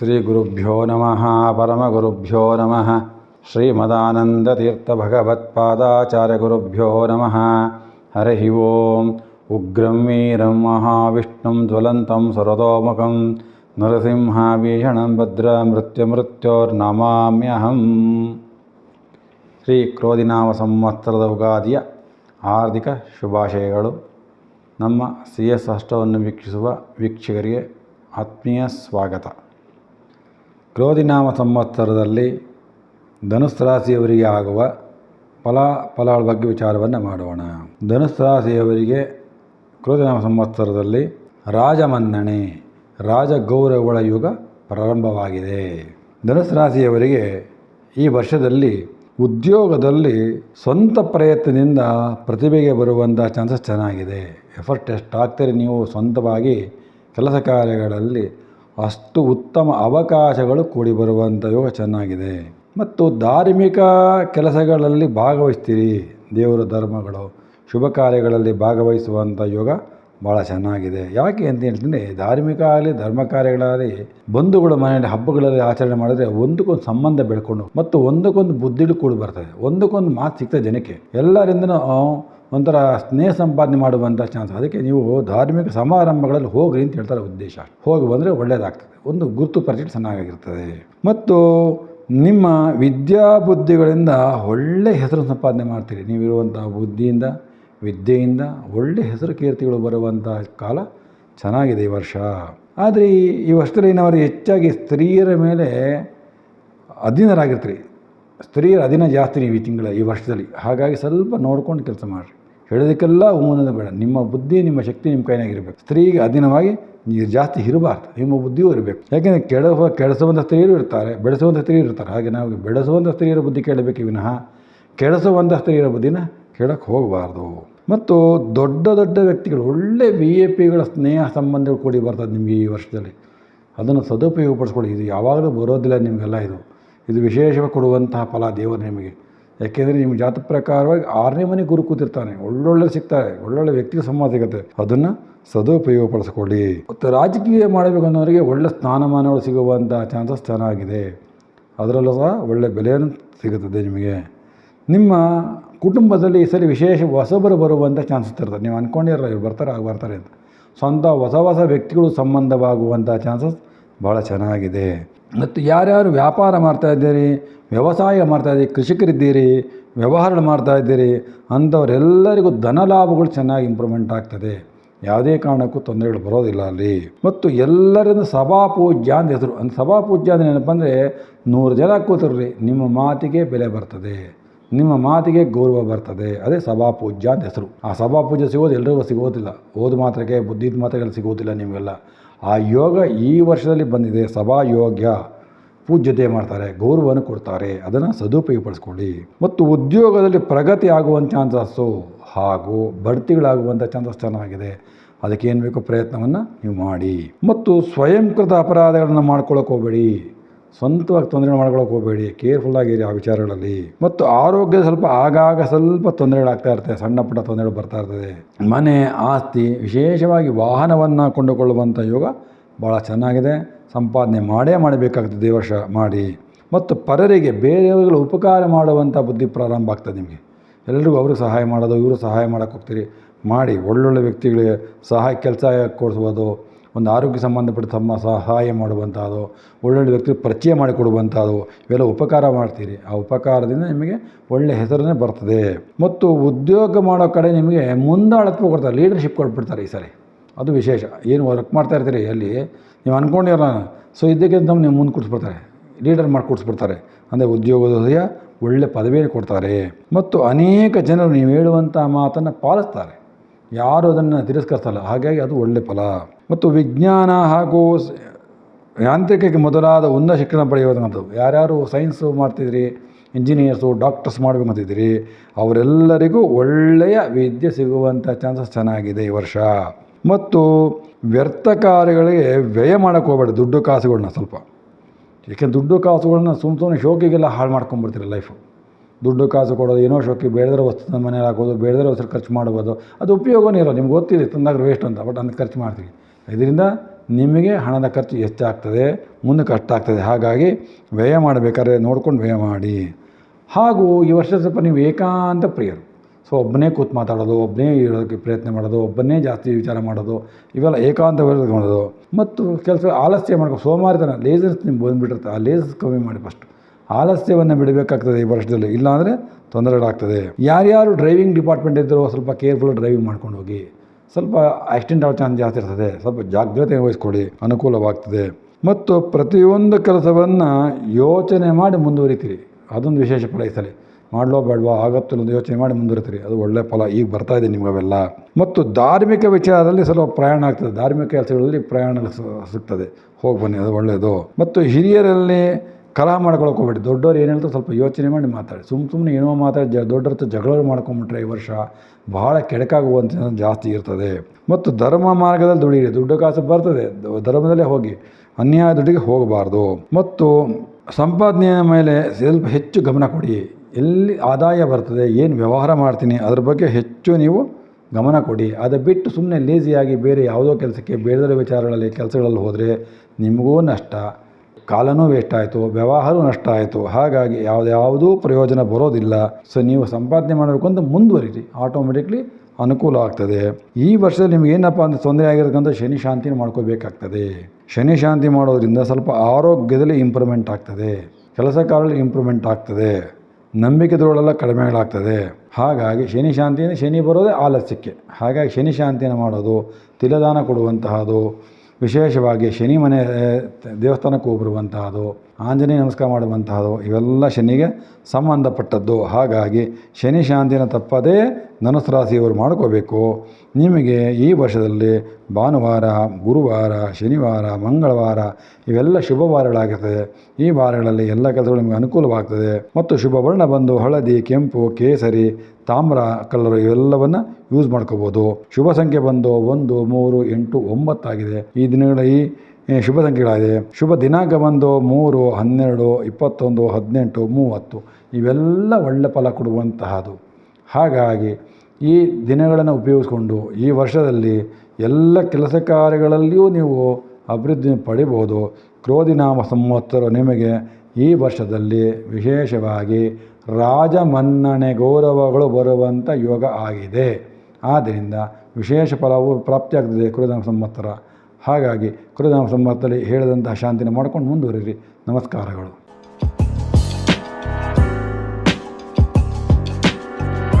ಶ್ರೀ ಗುರುಭ್ಯೋ ನಮಃ ಪರಮಗುರುಭ್ಯೋ ನಮಃ ಶ್ರೀಮದಾನಂದತೀರ್ಥಭಗವತ್ಪಾದಾಚಾರ್ಯಗುರುಭ್ಯೋ ನಮಃ ಹರಿ ಓಂ ಉಗ್ರಂ ವೀರಂ ಮಹಾವಿಷ್ಣುಂ ಜ್ವಲಂತಂ ಸರ್ವತೋಮುಖಂ ನರಸಿಂಹಾಭೀಷಣಂ ಭದ್ರ ಮೃತ್ಯುಮೃತ್ಯೋರ್ನಮಾಮ್ಯಹಂ ಶ್ರೀ ಕ್ರೋಧಿನಾಮ ಸಂವತ್ಸರದ ಉಗಾದಿಯ ಆರ್ಥಿಕ ಶುಭಾಶಯಗಳು ನಮ್ಮ ಸಿ ಎಸ್ ಅಷ್ಟವನ್ನು ವೀಕ್ಷಿಸುವ ವೀಕ್ಷಕರಿಗೆ ಆತ್ಮೀಯ ಸ್ವಾಗತ. ಕ್ರೋಧಿನಾಮ ಸಂವತ್ಸರದಲ್ಲಿ ಧನುಸ್ ರಾಶಿಯವರಿಗೆ ಆಗುವ ಫಲ ಫಲಗಳ ಬಗ್ಗೆ ವಿಚಾರವನ್ನು ಮಾಡೋಣ. ಧನುಸ್ ರಾಶಿಯವರಿಗೆ ಕ್ರೋಧಿನಾಮ ಸಂವತ್ಸರದಲ್ಲಿ ರಾಜಮನ್ನಣೆ, ರಾಜಗೌರವಗಳ ಯುಗ ಪ್ರಾರಂಭವಾಗಿದೆ. ಧನುಸ್ ರಾಶಿಯವರಿಗೆ ಈ ವರ್ಷದಲ್ಲಿ ಉದ್ಯೋಗದಲ್ಲಿ ಸ್ವಂತ ಪ್ರಯತ್ನದಿಂದ ಪ್ರತಿಭೆಗೆ ಬರುವಂಥ ಚಾನ್ಸಸ್ ಚೆನ್ನಾಗಿದೆ. ಎಫರ್ಟ್ ಎಷ್ಟು ಆಗ್ತಾರೆ ನೀವು ಸ್ವಂತವಾಗಿ ಕೆಲಸ ಕಾರ್ಯಗಳಲ್ಲಿ ಅಷ್ಟು ಉತ್ತಮ ಅವಕಾಶಗಳು ಕೂಡಿ ಬರುವಂಥ ಯೋಗ ಚೆನ್ನಾಗಿದೆ. ಮತ್ತು ಧಾರ್ಮಿಕ ಕೆಲಸಗಳಲ್ಲಿ ಭಾಗವಹಿಸ್ತೀರಿ. ದೇವರ ಧರ್ಮಗಳು, ಶುಭ ಕಾರ್ಯಗಳಲ್ಲಿ ಭಾಗವಹಿಸುವಂಥ ಯೋಗ ಭಾಳ ಚೆನ್ನಾಗಿದೆ. ಯಾಕೆ ಅಂತ ಹೇಳ್ತೀನಿ ಧಾರ್ಮಿಕ ಆಗಲಿ ಧರ್ಮ ಕಾರ್ಯಗಳಾಗಲಿ ಬಂಧುಗಳು ಮನೆಯಲ್ಲಿ, ಹಬ್ಬಗಳಲ್ಲಿ ಆಚರಣೆ ಮಾಡಿದ್ರೆ ಒಂದಕ್ಕೊಂದು ಸಂಬಂಧ ಬೆಳ್ಕೊಂಡು, ಮತ್ತು ಒಂದಕ್ಕೊಂದು ಬುದ್ಧಿಗಳು ಕೂಡ ಬರ್ತದೆ. ಒಂದಕ್ಕೊಂದು ಮಾತು ಸಿಗ್ತದೆ ಜನಕ್ಕೆ. ಎಲ್ಲರಿಂದನೂ ಒಂಥರ ಸ್ನೇಹ ಸಂಪಾದನೆ ಮಾಡುವಂಥ ಚಾನ್ಸ್ ಅದಕ್ಕೆ ನೀವು ಧಾರ್ಮಿಕ ಸಮಾರಂಭಗಳಲ್ಲಿ ಹೋಗ್ರಿ ಅಂತ ಹೇಳ್ತಾರೆ ಉದ್ದೇಶ. ಹೋಗಿ ಬಂದರೆ ಒಳ್ಳೆಯದಾಗ್ತದೆ ಒಂದು ಗುರುತು ಪರಿಚಯ ಚೆನ್ನಾಗಿರ್ತದೆ ಮತ್ತು ನಿಮ್ಮ ವಿದ್ಯಾಬುದ್ಧಿಗಳಿಂದ ಒಳ್ಳೆಯ ಹೆಸರು ಸಂಪಾದನೆ ಮಾಡ್ತೀರಿ. ನೀವಿರುವಂಥ ಬುದ್ಧಿಯಿಂದ, ವಿದ್ಯೆಯಿಂದ ಒಳ್ಳೆಯ ಹೆಸರು ಕೀರ್ತಿಗಳು ಬರುವಂಥ ಕಾಲ ಚೆನ್ನಾಗಿದೆ ಈ ವರ್ಷ. ಆದರೆ ಈ ವರ್ಷದಲ್ಲಿ ನಾವು ಹೆಚ್ಚಾಗಿ ಸ್ತ್ರೀಯರ ಮೇಲೆ ಅಧೀನರಾಗಿರ್ತೀರಿ. ಸ್ತ್ರೀಯರ ಅಧೀನ ಜಾಸ್ತಿ ನೀವು ಈ ತಿಂಗಳ, ಈ ವರ್ಷದಲ್ಲಿ. ಹಾಗಾಗಿ ಸ್ವಲ್ಪ ನೋಡ್ಕೊಂಡು ಕೆಲಸ ಮಾಡಿರಿ. ಹೇಳೋದಕ್ಕೆಲ್ಲ ಹೂವನ್ನೋದು ಬೇಡ. ನಿಮ್ಮ ಬುದ್ಧಿ, ನಿಮ್ಮ ಶಕ್ತಿ ನಿಮ್ಮ ಕೈನಾಗಿರಬೇಕು ಸ್ತ್ರೀಗೆ ಅಧೀನವಾಗಿ ನೀರು ಜಾಸ್ತಿ ಇರಬಾರ್ದು. ನಿಮ್ಮ ಬುದ್ಧಿಯೂ ಇರಬೇಕು. ಯಾಕೆಂದರೆ ಕೆಡ ಕೆಡಿಸುವಂಥ ಸ್ತ್ರೀಯರು ಇರ್ತಾರೆ ಬೆಳೆಸುವಂಥ ಸ್ತ್ರೀಯರು ಇರ್ತಾರೆ. ಹಾಗೆ ನಾವು ಬೆಳೆಸುವಂಥ ಸ್ತ್ರೀಯರ ಬುದ್ಧಿ ಕೇಳಬೇಕು ವಿನಃ ಕೆಡಿಸುವಂಥ ಸ್ತ್ರೀಯರ ಬುದ್ಧಿನ ಕೇಳಕ್ಕೆ ಹೋಗಬಾರ್ದು. ಮತ್ತು ದೊಡ್ಡ ದೊಡ್ಡ ವ್ಯಕ್ತಿಗಳು, ಒಳ್ಳೆ ವಿ ಎ ಪಿಗಳ ಸ್ನೇಹ ಸಂಬಂಧಗಳು ಕೂಡಿ ಬರ್ತದೆ ನಿಮಗೆ ಈ ವರ್ಷದಲ್ಲಿ. ಅದನ್ನು ಸದುಪಯೋಗಪಡಿಸ್ಕೊಳ್ಳಿ. ಇದು ಯಾವಾಗಲೂ ಬರೋದಿಲ್ಲ ನಿಮಗೆಲ್ಲ ಇದು. ಇದು ವಿಶೇಷವಾಗಿ ಕೊಡುವಂತಹ ಫಲ ದೇವರು ನಿಮಗೆ. ಯಾಕೆಂದರೆ ನಿಮ್ಮ ಜಾತ ಪ್ರಕಾರವಾಗಿ ಆರನೇ ಮನೆ ಗುರು ಕೂತಿರ್ತಾನೆ. ಒಳ್ಳೊಳ್ಳೆ ಸಿಗ್ತಾರೆ, ಒಳ್ಳೊಳ್ಳೆ ವ್ಯಕ್ತಿಗೆ ಸಂಬಂಧ ಸಿಗುತ್ತೆ. ಅದನ್ನು ಸದುಪಯೋಗಪಡಿಸ್ಕೊಳ್ಳಿ. ಮತ್ತು ರಾಜಕೀಯ ಮಾಡಬೇಕು ಅನ್ನೋರಿಗೆ ಒಳ್ಳೆ ಸ್ಥಾನಮಾನಗಳು ಸಿಗುವಂಥ ಚಾನ್ಸಸ್ ಚೆನ್ನಾಗಿದೆ. ಅದರಲ್ಲೂ ಸಹ ಒಳ್ಳೆ ಬೆಲೆಯನ್ನು ಸಿಗುತ್ತದೆ ನಿಮಗೆ. ನಿಮ್ಮ ಕುಟುಂಬದಲ್ಲಿ ಈ ಸಲ ವಿಶೇಷ ಹೊಸಬರು ಬರುವಂಥ ಚಾನ್ಸಸ್ ಇರ್ತದೆ ನೀವು ಅಂದ್ಕೊಂಡಿರಲ್ಲ ಇವ್ರು ಬರ್ತಾರೆ, ಆಗ ಬರ್ತಾರೆ ಅಂತ. ಸ್ವಂತ ಹೊಸ ಹೊಸ ವ್ಯಕ್ತಿಗಳು ಸಂಬಂಧವಾಗುವಂಥ ಚಾನ್ಸಸ್ ಭಾಳ ಚೆನ್ನಾಗಿದೆ. ಮತ್ತು ಯಾರ್ಯಾರು ವ್ಯಾಪಾರ ಮಾಡ್ತಾ ಇದ್ದೀರಿ, ವ್ಯವಸಾಯ ಮಾಡ್ತಾ ಮಾಡ್ತಾಯಿದ್ದೀರಿ ಕೃಷಿಕರಿದ್ದೀರಿ ವ್ಯವಹಾರ ಮಾಡ್ತಾಯಿದ್ದೀರಿ ಅಂಥವರೆಲ್ಲರಿಗೂ ಧನ ಲಾಭಗಳು ಚೆನ್ನಾಗಿ ಇಂಪ್ರೂವ್ಮೆಂಟ್ ಆಗ್ತದೆ. ಯಾವುದೇ ಕಾರಣಕ್ಕೂ ತೊಂದರೆಗಳು ಬರೋದಿಲ್ಲ ಅಲ್ಲಿ. ಮತ್ತು ಎಲ್ಲರಿಂದ ಸಭಾಪೂಜ್ಯ ಅಂತ ಹೆಸರು. ಸಭಾ ಸಭಾಪೂಜ್ಯ ಅಂದರೆ ಏನಪ್ಪ ಅಂದರೆ ನೂರು ಜನ ಕೂತರ್ರಿ, ನಿಮ್ಮ ಮಾತಿಗೆ ಬೆಲೆ ಬರ್ತದೆ. ನಿಮ್ಮ ಮಾತಿಗೆ ಗೌರವ ಬರ್ತದೆ. ಅದೇ ಸಭಾಪೂಜ್ಯ ಅಂತ ಹೆಸರು. ಆ ಪೂಜೆ ಸಿಗೋದು ಎಲ್ರಿಗೂ ಸಿಗೋದಿಲ್ಲ. ಓದು ಮಾತ್ರಕ್ಕೆ ಬುದ್ಧಿದ ಮಾತ್ರೆಗಳು ಸಿಗೋದಿಲ್ಲ ನಿಮಗೆಲ್ಲ. ಆ ಯೋಗ ಈ ವರ್ಷದಲ್ಲಿ ಬಂದಿದೆ. ಸಭಾ ಯೋಗ್ಯ ಪೂಜ್ಯತೆ ಮಾಡ್ತಾರೆ, ಗೌರವವನ್ನು ಕೊಡ್ತಾರೆ. ಅದನ್ನು ಸದುಪಯೋಗಪಡಿಸ್ಕೊಳ್ಳಿ. ಮತ್ತು ಉದ್ಯೋಗದಲ್ಲಿ ಪ್ರಗತಿ ಆಗುವಂಥ ಚಾನ್ಸಸ್ಸು ಹಾಗೂ ಬಡ್ತಿಗಳಾಗುವಂಥ ಚಾನ್ಸಸ್ ಚೆನ್ನಾಗಿದೆ. ಅದಕ್ಕೆ ಏನು ಬೇಕೋ ಪ್ರಯತ್ನವನ್ನು ನೀವು ಮಾಡಿ. ಮತ್ತು ಸ್ವಯಂಕೃತ ಅಪರಾಧಗಳನ್ನು ಮಾಡ್ಕೊಳ್ಳೋಕೆ ಹೋಗಬೇಡಿ. ಸ್ವಂತವಾಗಿ ತೊಂದರೆ ಮಾಡ್ಕೊಳ್ಳೋಕೆ ಹೋಗಬೇಡಿ. ಕೇರ್ಫುಲ್ಲಾಗಿರಿ ಆ ವಿಚಾರಗಳಲ್ಲಿ. ಮತ್ತು ಆರೋಗ್ಯ ಸ್ವಲ್ಪ ಆಗಾಗ ಸ್ವಲ್ಪ ತೊಂದರೆಗಳಾಗ್ತಾ ಇರ್ತದೆ ಸಣ್ಣ ಪುಟ್ಟ ತೊಂದರೆಗಳು ಬರ್ತಾ ಇರ್ತದೆ. ಮನೆ, ಆಸ್ತಿ, ವಿಶೇಷವಾಗಿ ವಾಹನವನ್ನು ಕೊಂಡುಕೊಳ್ಳುವಂಥ ಯೋಗ ಭಾಳ ಚೆನ್ನಾಗಿದೆ. ಸಂಪಾದನೆ ಮಾಡೇ ಮಾಡಬೇಕಾಗ್ತದೆ ವರ್ಷ ಮಾಡಿ. ಮತ್ತು ಪರರಿಗೆ ಬೇರೆಯವರಿಗೆ ಉಪಕಾರ ಮಾಡುವಂಥ ಬುದ್ಧಿ ಪ್ರಾರಂಭ ಆಗ್ತದೆ ನಿಮಗೆ. ಎಲ್ಲರಿಗೂ ಅವರು ಸಹಾಯ ಮಾಡೋದು ಇವರು ಸಹಾಯ ಮಾಡೋಕ್ಕೆ ಹೋಗ್ತೀರಿ. ಮಾಡಿ ಒಳ್ಳೊಳ್ಳೆ ವ್ಯಕ್ತಿಗಳಿಗೆ ಸಹಾಯ, ಕೆಲಸ ಕೊಡಿಸುವುದು ಒಂದು ಆರೋಗ್ಯ ಸಂಬಂಧಪಟ್ಟ ತಮ್ಮ ಸಹಾಯ ಮಾಡುವಂಥದ್ದು ಒಳ್ಳೊಳ್ಳೆ ವ್ಯಕ್ತಿ ಪರಿಚಯ ಮಾಡಿಕೊಡುವಂಥದ್ದು ಇವೆಲ್ಲ ಉಪಕಾರ ಮಾಡ್ತೀರಿ. ಆ ಉಪಕಾರದಿಂದ ನಿಮಗೆ ಒಳ್ಳೆಯ ಹೆಸರನ್ನೇ ಬರ್ತದೆ. ಮತ್ತು ಉದ್ಯೋಗ ಮಾಡೋ ಕಡೆ ನಿಮಗೆ ಮುಂದಾಳತ್ವ ಕೊಡ್ತಾರೆ ಲೀಡರ್ಶಿಪ್ ಕೊಟ್ಬಿಡ್ತಾರೆ ಈ ಸರಿ. ಅದು ವಿಶೇಷ. ಏನು ವರ್ಕ್ ಮಾಡ್ತಾ ಇರ್ತೀರಿ ಅಲ್ಲಿ, ನೀವು ಅಂದ್ಕೊಂಡಿರೋ ಸೊ ಇದಕ್ಕಿಂತ ನೀವು ಮುಂದೆ ಕೂಡಿಸ್ಬಿಡ್ತಾರೆ ಲೀಡರ್ ಮಾಡಿ ಕೂಡಿಸ್ಬಿಡ್ತಾರೆ ಅಂದರೆ ಉದ್ಯೋಗದಲ್ಲಿಯ ಒಳ್ಳೆ ಪದವಿಯನ್ನು ಕೊಡ್ತಾರೆ. ಮತ್ತು ಅನೇಕ ಜನರು ನೀವು ಹೇಳುವಂಥ ಮಾತನ್ನು ಪಾಲಿಸ್ತಾರೆ. ಯಾರು ಅದನ್ನು ತಿರಸ್ಕರಿಸಲ್ಲ ಹಾಗಾಗಿ ಅದು ಒಳ್ಳೆ ಫಲ. ಮತ್ತು ವಿಜ್ಞಾನ ಹಾಗೂ ಯಾಂತ್ರಿಕಕ್ಕೆ ಮೊದಲಾದ ಉನ್ನತ ಶಿಕ್ಷಣ ಪಡೆಯುವಂಥದ್ದು ಯಾರ್ಯಾರು ಸೈನ್ಸು ಮಾಡ್ತಿದ್ರಿ, ಇಂಜಿನಿಯರ್ಸು, ಡಾಕ್ಟರ್ಸ್ ಮಾಡಬೇಕಂತಿದ್ದೀರಿ ಅವರೆಲ್ಲರಿಗೂ ಒಳ್ಳೆಯ ವಿದ್ಯೆ ಸಿಗುವಂಥ ಚಾನ್ಸಸ್ ಚೆನ್ನಾಗಿದೆ ಈ ವರ್ಷ. ಮತ್ತು ವ್ಯರ್ಥ ಕಾರ್ಯಗಳಿಗೆ ವ್ಯಯ ಮಾಡೋಕ್ಕೆ ಹೋಗಬೇಡಿ, ದುಡ್ಡು ಕಾಸುಗಳನ್ನ ಸ್ವಲ್ಪ. ಏಕೆಂದ್ರೆ ದುಡ್ಡು ಕಾಸುಗಳನ್ನ ಸುಮ್ಮ ಸುಮ್ಮನೆ ಶೋಕಿಗೆಲ್ಲ ಹಾಳು ಮಾಡ್ಕೊಂಡ್ಬಿಡ್ತೀರಿ ಲೈಫು ದುಡ್ಡು ಕಾಸು ಕೊಡೋದು, ಏನೋ ಶೋಕಿ ಬೇಡದಿರೋ ವಸ್ತು ನಮ್ಮ ಮನೇಲಿ ಹಾಕೋದು, ಬೇಡದಿರೋ ವಸ್ತು ಖರ್ಚು ಮಾಡ್ಬೋದು, ಅದು ಉಪಯೋಗನೇ ಇರೋ ನಿಮ್ಗೆ ಗೊತ್ತಿದೆ ತಂದಾಗ ವೇಸ್ಟ್ ಅಂತ ಬಟ್ ಅದನ್ನು ಖರ್ಚು ಮಾಡ್ತೀವಿ ಇದರಿಂದ ನಿಮಗೆ ಹಣದ ಖರ್ಚು ಹೆಚ್ಚಾಗ್ತದೆ ಮುಂದೆ ಕಷ್ಟ ಆಗ್ತದೆ ಹಾಗಾಗಿ ವ್ಯಯ ಮಾಡಬೇಕಾದ್ರೆ ನೋಡ್ಕೊಂಡು ವ್ಯಯ ಮಾಡಿ. ಹಾಗೂ ಈ ವರ್ಷ ಸ್ವಲ್ಪ ನೀವು ಏಕಾಂತ ಪ್ರಿಯರು. ಸೊ ಒಬ್ಬನೇ ಕೂತು ಮಾತಾಡೋದು, ಒಬ್ಬನೇ ಇರೋದಕ್ಕೆ ಪ್ರಯತ್ನ ಮಾಡೋದು, ಒಬ್ಬನೇ ಜಾಸ್ತಿ ವಿಚಾರ ಮಾಡೋದು, ಇವೆಲ್ಲ ಏಕಾಂತ ಮಾಡೋದು ಮತ್ತು ಕೆಲಸ ಆಲಸ್ಯ ಮಾಡ್ಕೊ, ಸೋಮಾರಿತನ ಲೇಸರ್ಸ್ ನಿಮ್ಗೆ ಬಂದುಬಿಟ್ಟಿರುತ್ತೆ, ಆ ಲೇಸರ್ಸ್ ಕಮ್ಮಿ ಮಾಡಿ ಫಸ್ಟ್ ಆಲಸ್ಯವನ್ನು ಬಿಡಬೇಕಾಗ್ತದೆ ಈ ವರ್ಷದಲ್ಲಿ. ಇಲ್ಲಾಂದರೆ ತೊಂದರೆಗಳಾಗ್ತದೆ. ಯಾರ್ಯಾರು ಡ್ರೈವಿಂಗ್ ಡಿಪಾರ್ಟ್ಮೆಂಟ್ ಇದ್ದರೂ ಸ್ವಲ್ಪ ಕೇರ್ಫುಲ್ ಡ್ರೈವಿಂಗ್ ಮಾಡ್ಕೊಂಡು ಹೋಗಿ, ಸ್ವಲ್ಪ ಆಕ್ಸಿಡೆಂಟ್ ಆಗೋ ಚಾನ್ಸ್ ಜಾಸ್ತಿ ಇರ್ತದೆ. ಸ್ವಲ್ಪ ಜಾಗ್ರತೆ ವಹಿಸ್ಕೊಳ್ಳಿ, ಅನುಕೂಲವಾಗ್ತದೆ. ಮತ್ತು ಪ್ರತಿಯೊಂದು ಕೆಲಸವನ್ನು ಯೋಚನೆ ಮಾಡಿ ಮುಂದುವರಿತೀರಿ. ಅದೊಂದು ವಿಶೇಷ ಫಲ ಈ ಸಲ. ಮಾಡಲೋ ಬೇಡವಾ ಆಗತ್ತಲ್ಲ ಒಂದು ಯೋಚನೆ ಮಾಡಿ ಮುಂದುವರಿತೀರಿ. ಅದು ಒಳ್ಳೆಯ ಫಲ. ಈಗ ಬರ್ತಾ ಇದೆ ನಿಮ್ಗೆ ಅವೆಲ್ಲ ಮತ್ತು ಧಾರ್ಮಿಕ ವಿಚಾರದಲ್ಲಿ ಸ್ವಲ್ಪ ಪ್ರಯಾಣ ಆಗ್ತದೆ. ಧಾರ್ಮಿಕ ಕೆಲಸಗಳಲ್ಲಿ ಪ್ರಯಾಣ ಸಿಗ್ತದೆ. ಹೋಗಿ ಬನ್ನಿ, ಅದು ಒಳ್ಳೆಯದು ಮತ್ತು ಹಿರಿಯರಲ್ಲಿ ಕಲಹ ಮಾಡ್ಕೊಳಕ್ಕೆ ಹೋಗ್ಬೇಡಿ. ದೊಡ್ಡವ್ರು ಏನು ಹೇಳ್ತಾರೆ ಸ್ವಲ್ಪ ಯೋಚನೆ ಮಾಡಿ ಮಾತಾಡಿ. ಸುಮ್ಮ ಸುಮ್ಮನೆ ಏನೋ ಮಾತಾಡಿ, ಜ ದೊಡ್ಡರ ಹತ್ರ ಜಗಳ ಮಾಡ್ಕೊಂಬಿಟ್ರೆ ಈ ವರ್ಷ ಭಾಳ ಕೆಡಕಾಗುವಂಥ ಜಾಸ್ತಿ ಇರ್ತದೆ. ಮತ್ತು ಧರ್ಮ ಮಾರ್ಗದಲ್ಲಿ ದುಡಿಯಿರಿ. ದುಡ್ಡು ಕಾಸು ಬರ್ತದೆ. ಧರ್ಮದಲ್ಲೇ ಹೋಗಿ ಅನ್ಯಾಯ ದುಡ್ಡಿಗೆ ಹೋಗಬಾರ್ದು. ಮತ್ತು ಸಂಪಾದನೆಯ ಮೇಲೆ ಸ್ವಲ್ಪ ಹೆಚ್ಚು ಗಮನ ಕೊಡಿ. ಎಲ್ಲಿ ಆದಾಯ ಬರ್ತದೆ, ಏನು ವ್ಯವಹಾರ ಮಾಡ್ತೀನಿ, ಅದ್ರ ಬಗ್ಗೆ ಹೆಚ್ಚು ನೀವು ಗಮನ ಕೊಡಿ. ಅದು ಬಿಟ್ಟು ಸುಮ್ಮನೆ ಲೇಸಿಯಾಗಿ ಬೇರೆ ಯಾವುದೋ ಕೆಲಸಕ್ಕೆ ಬೇಡದ ವಿಚಾರಗಳಲ್ಲಿ, ಕೆಲಸಗಳಲ್ಲಿ ಹೋದರೆ ನಿಮಗೂ ನಷ್ಟ. ಕಾಲನೂ ವೇಸ್ಟ್ ಆಯಿತು ವ್ಯವಹಾರ ನಷ್ಟ ಆಯಿತು ಹಾಗಾಗಿ ಯಾವುದ್ಯಾವುದೂ ಪ್ರಯೋಜನ ಬರೋದಿಲ್ಲ. ಸೊ ನೀವು ಸಂಪಾದನೆ ಮಾಡಬೇಕು ಅಂತ ಮುಂದುವರಿರಿ. ಆಟೋಮೆಟಿಕ್ಲಿ ಅನುಕೂಲ ಆಗ್ತದೆ. ಈ ವರ್ಷದಲ್ಲಿ ನಿಮ್ಗೆ ಏನಪ್ಪ ಅಂದರೆ ತೊಂದರೆ ಆಗಿರೋದಂತ ಶನಿ ಶಾಂತಿನ ಮಾಡ್ಕೋಬೇಕಾಗ್ತದೆ. ಶನಿ ಶಾಂತಿ ಮಾಡೋದ್ರಿಂದ ಸ್ವಲ್ಪ ಆರೋಗ್ಯದಲ್ಲಿ ಇಂಪ್ರೂವ್ಮೆಂಟ್ ಆಗ್ತದೆ. ಕೆಲಸ ಕಾರ್ಯದಲ್ಲಿ ಇಂಪ್ರೂವ್ಮೆಂಟ್ ಆಗ್ತದೆ. ನಂಬಿಕೆದೊಳಗೆಲ್ಲ ಕಡಿಮೆಗಳಾಗ್ತದೆ ಹಾಗಾಗಿ ಶನಿ ಶಾಂತಿಯಿಂದ ಶನಿ ಬರೋದೇ ಆಲಸ್ಯಕ್ಕೆ. ಹಾಗಾಗಿ ಶನಿ ಶಾಂತಿಯನ್ನು ಮಾಡೋದು, ತಿಲದಾನ ಕೊಡುವಂತಹದ್ದು ವಿಶೇಷವಾಗಿ ಶನಿ ಮನೆ ದೇವಸ್ಥಾನಕ್ಕೆ ಹೋಗಿರುವಂತಹದ್ದು ಆಂಜನೇಯ ನಮಸ್ಕಾರ ಮಾಡುವಂತಹದ್ದು ಇವೆಲ್ಲ ಶನಿಗೆ ಸಂಬಂಧಪಟ್ಟದ್ದು. ಹಾಗಾಗಿ ಶನಿ ಶಾಂತಿನ ತಪ್ಪದೇ ಧನುಸು ಮಾಡ್ಕೋಬೇಕು. ನಿಮಗೆ ಈ ವರ್ಷದಲ್ಲಿ ಭಾನುವಾರ, ಗುರುವಾರ, ಶನಿವಾರ, ಮಂಗಳವಾರ ಇವೆಲ್ಲ ಶುಭ ವಾರಗಳಾಗಿರ್ತದೆ. ಈ ವಾರಗಳಲ್ಲಿ ಎಲ್ಲ ಕೆಲಸಗಳು ನಿಮಗೆ ಅನುಕೂಲವಾಗ್ತದೆ. ಮತ್ತು ಶುಭ ವರ್ಣ ಬಂದು ಹಳದಿ, ಕೆಂಪು, ಕೇಸರಿ ತಾಮ್ರ ಕಲ್ಲರು ಇವೆಲ್ಲವನ್ನು ಯೂಸ್ ಮಾಡ್ಕೋಬೋದು. ಶುಭ ಸಂಖ್ಯೆ ಬಂದು ಒಂದು, ಮೂರು, ಎಂಟು ಒಂಬತ್ತಾಗಿದೆ ಈ ದಿನಗಳ ಈ ಶುಭ ಸಂಖ್ಯೆಗಳಾಗಿದೆ. ಶುಭ ದಿನಾಂಕ ಬಂದು ಮೂರು, ಹನ್ನೆರಡು, ಇಪ್ಪತ್ತೊಂದು, ಹದಿನೆಂಟು, ಮೂವತ್ತು. ಇವೆಲ್ಲ ಒಳ್ಳೆ ಫಲ ಕೊಡುವಂತಹದು. ಹಾಗಾಗಿ ಈ ದಿನಗಳನ್ನು ಉಪಯೋಗಿಸ್ಕೊಂಡು ಈ ವರ್ಷದಲ್ಲಿ ಎಲ್ಲ ಕೆಲಸ ಕಾರ್ಯಗಳಲ್ಲಿಯೂ ನೀವು ಅಭಿವೃದ್ಧಿ ಪಡಿಬೋದು. ಕ್ರೋಧಿನಾಮ ಸಂವತ್ಸರ ನಿಮಗೆ ಈ ವರ್ಷದಲ್ಲಿ ವಿಶೇಷವಾಗಿ ರಾಜಮನ್ನಣೆ ಗೌರವಗಳು ಬರುವಂಥ ಯೋಗ ಆಗಿದೆ. ಆದ್ದರಿಂದ ವಿಶೇಷ ಫಲವು ಪ್ರಾಪ್ತಿಯಾಗ್ತದೆ ಕುರುಧಾಮ ಸಂವತ್ಸರ ಹಾಗಾಗಿ ಕುರುಧಾಮ ಸಂವತ್ಸರದಲ್ಲಿ ಹೇಳಿದಂತಹ ಶಾಂತಿನ ಮಾಡ್ಕೊಂಡು ಮುಂದುವರಿರಿ ನಮಸ್ಕಾರಗಳು.